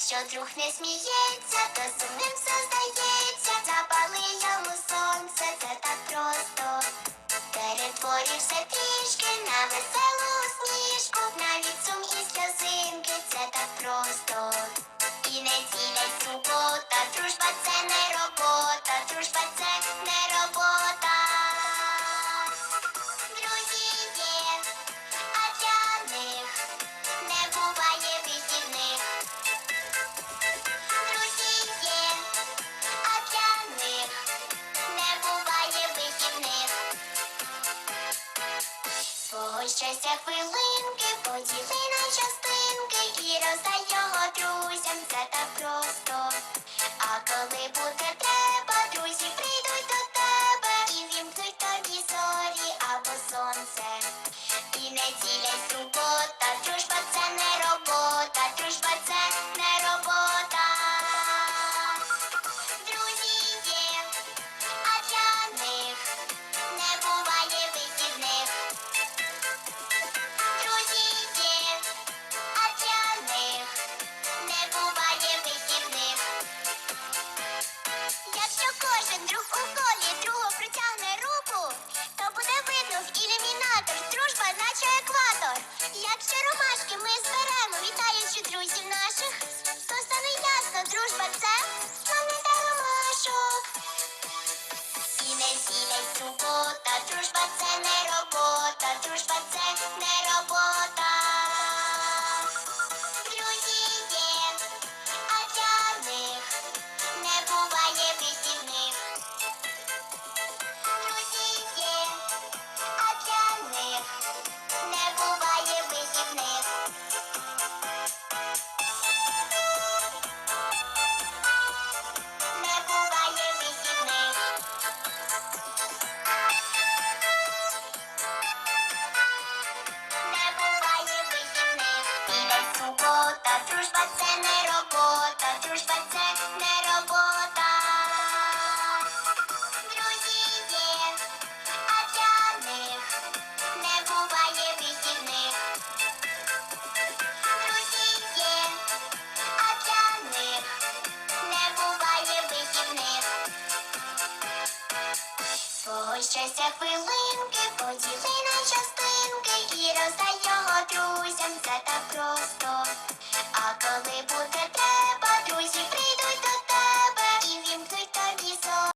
Якщо друг не сміється, то сумним все здається. Запали йому сонце, це так просто. Перетворився трішки на веселу. just if we link first, щастя хвилинки, поділи на частинки і роздай його друзям, це так просто. А коли буде.